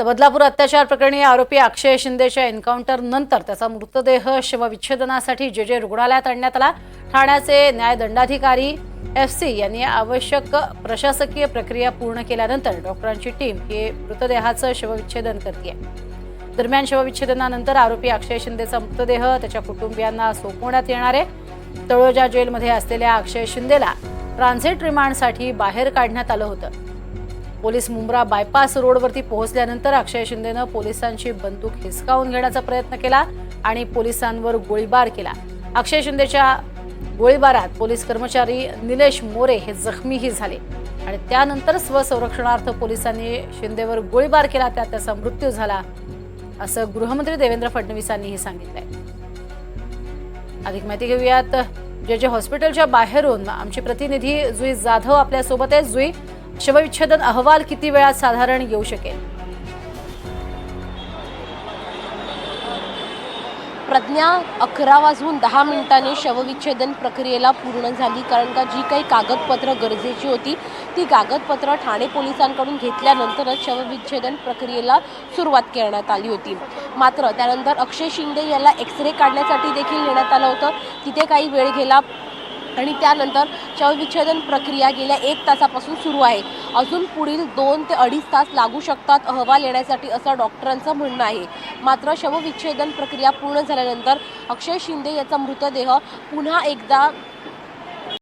तर बदलापूर अत्याचार प्रकरणी आरोपी अक्षय शिंदेच्या एन्काउंटर नंतर त्याचा मृतदेह शवविच्छेदनासाठी जे जे रुग्णालयात आणण्यात आला ठाण्याचे न्यायदंडाधिकारी एफ सी यांनी आवश्यक प्रशासकीय प्रक्रिया पूर्ण केल्यानंतर डॉक्टरांची टीम हे मृतदेहाचं शवविच्छेदन करते दरम्यान शवविच्छेदनानंतर आरोपी अक्षय शिंदेचा मृतदेह त्याच्या कुटुंबियांना सोपवण्यात येणार आहे. तळोजा जेलमध्ये असलेल्या अक्षय शिंदेला ट्रान्झिट रिमांडसाठी बाहेर काढण्यात आलं होतं. पोलीस मुंब्रा बायपास रोडवरती पोहोचल्यानंतर अक्षय शिंदेनं पोलिसांची बंदूक हिसकावून घेण्याचा प्रयत्न केला आणि पोलिसांवर गोळीबार केला. अक्षय शिंदेच्या गोळीबारात पोलीस कर्मचारी निलेश मोरे हे जखमीही झाले आणि त्यानंतर स्वसंरक्षणार्थ पोलिसांनी शिंदेवर गोळीबार केला त्यात त्याचा मृत्यू झाला असं गृहमंत्री देवेंद्र फडणवीसांनीही सांगितलंय. अधिक माहिती घेऊयात. जे जे हॉस्पिटलच्या बाहेरून आमचे प्रतिनिधी जुई जाधव आपल्यासोबत आहे जुई शवविच्छेदन अहवाल किती वेळात साधारण येऊ शकेल? प्रज्ञा अकरा वाजून दहा मिनिटांनी शवविच्छेदन प्रक्रियेला पूर्ण झाली. कारण का जी काही कागदपत्र गरजेची होती ती कागदपत्र ठाणे पोलिसांकडून घेतल्यानंतरच शवविच्छेदन प्रक्रियेला सुरुवात करण्यात आली होती. मात्र त्यानंतर अक्षय शिंदे याला एक्स रे काढण्यासाठी देखील नेण्यात आलं होतं. तिथे काही वेळ गेला. आणि त्यानंतर शवविच्छेदन प्रक्रिया गेल्या एक तासापासून सुरू आहे. अजून पुढील दोन ते अडीच तास लागू शकतात अहवाल येण्यासाठी असं डॉक्टरांचं म्हणणं आहे. मात्र शवविच्छेदन प्रक्रिया पूर्ण झाल्यानंतर अक्षय शिंदे याचा मृतदेह पुन्हा एकदा